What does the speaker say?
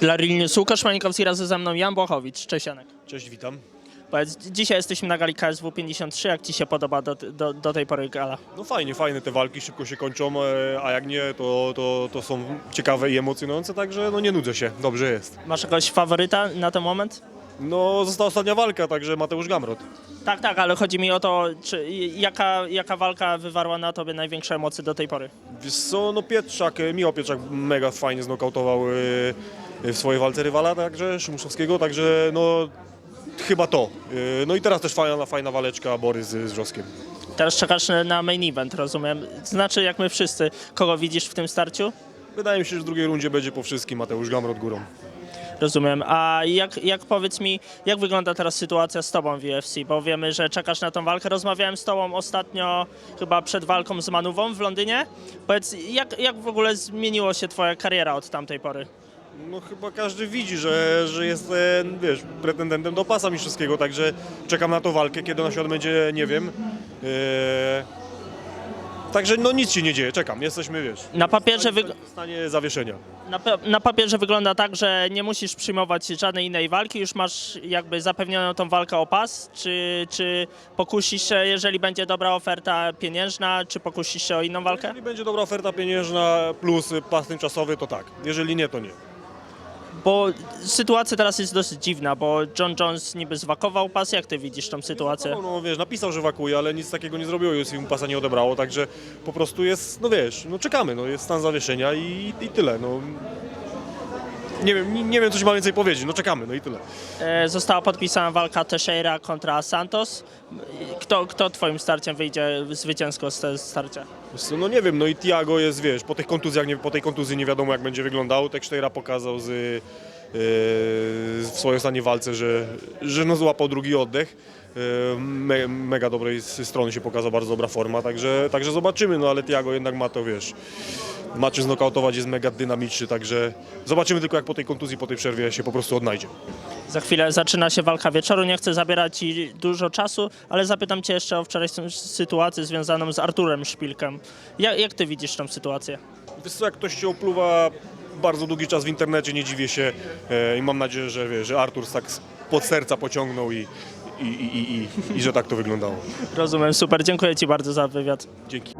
Dla Real News Łukasz Mańkowski razem ze mną Jan Błachowicz. Cześć Janek. Cześć, witam. Powiedz, dzisiaj jesteśmy na gali KSW 53. Jak Ci się podoba do, do, do tej pory gala? No fajnie, fajne te walki, szybko się kończą, e, a jak nie, to, to, to są ciekawe i emocjonujące, także no nie nudzę się, dobrze jest. Masz jakiegoś faworyta na ten moment? No została ostatnia walka, także Mateusz Gamrot. Tak, tak, ale chodzi mi o to, czy, jaka, jaka walka wywarła na Tobie największe emocje do tej pory? Wiesz co, no Pietrzak, e, Miło Pietrzak mega fajnie znokautował e, w swojej walce rywala, także Szymuszowskiego, także no chyba to. E, No i teraz też fajna, fajna waleczka Borys z, z Wrzoskiem. Teraz czekasz na main event, rozumiem. Znaczy, jak my wszyscy, kogo widzisz w tym starciu? Wydaje mi się, że w drugiej rundzie będzie po wszystkim Mateusz Gamrot górą. Rozumiem. A jak, jak powiedz mi, jak wygląda teraz sytuacja z tobą w UFC? Bo wiemy, że czekasz na tą walkę. Rozmawiałem z tobą ostatnio chyba przed walką z Manową w Londynie. Powiedz, jak, jak w ogóle zmieniło się twoja kariera od tamtej pory? No chyba każdy widzi, że, że jest, e, wiesz, pretendentem do pasa mistrzowskiego, także czekam na tą walkę, kiedy ona się odbędzie, nie wiem. E, Także no nic się nie dzieje, czekam, jesteśmy, wiesz, Na papierze, wyg- w stanie zawieszenia. na, na papierze wygląda tak, że nie musisz przyjmować żadnej innej walki, już masz jakby zapewnioną tą walkę o pas. Czy, czy pokusisz się, jeżeli będzie dobra oferta pieniężna, czy pokusisz się o inną walkę? Jeżeli będzie dobra oferta pieniężna plus pas tymczasowy, to tak. Jeżeli nie, to nie. Bo sytuacja teraz jest dosyć dziwna, bo John Jones niby zwakował pas. Jak ty widzisz tą sytuację? No, no wiesz, napisał, że wakuje, ale nic takiego nie zrobiło, UFC mu pasa nie odebrało, także po prostu jest, no wiesz, no czekamy, no jest stan zawieszenia i, i tyle, no. Nie wiem, nie, nie wiem, co ci mam więcej powiedzieć, no czekamy, no i tyle. E, Została podpisana walka Teixeira kontra Santos. Kto, kto twoim starciem wyjdzie zwycięsko z tego starcia? Wiesz co, No nie wiem, no i Tiago jest, wiesz, po tych kontuzjach, nie, po tej kontuzji nie wiadomo jak będzie wyglądał. Tekstejra pokazał z, yy, w swojej ostatniej walce, że, że no złapał drugi oddech. Yy, Me, mega dobrej s- strony się pokazała, bardzo dobra forma, także, także zobaczymy, no ale Tiago jednak ma to, wiesz, ma czy znokautować, jest mega dynamiczny, także zobaczymy tylko jak po tej kontuzji, po tej przerwie się po prostu odnajdzie. Za chwilę zaczyna się walka wieczoru. Nie chcę zabierać ci dużo czasu, ale zapytam cię jeszcze o wczorajszą sytuację związaną z Arturem Szpilkiem. Jak, jak ty widzisz tą sytuację? Wiesz co, jak ktoś się opluwa bardzo długi czas w internecie, nie dziwię się e, i mam nadzieję, że, wie, że Artur tak pod serca pociągnął i, i, i, i, i, i że tak to wyglądało. Rozumiem, super. Dziękuję ci bardzo za wywiad. Dzięki.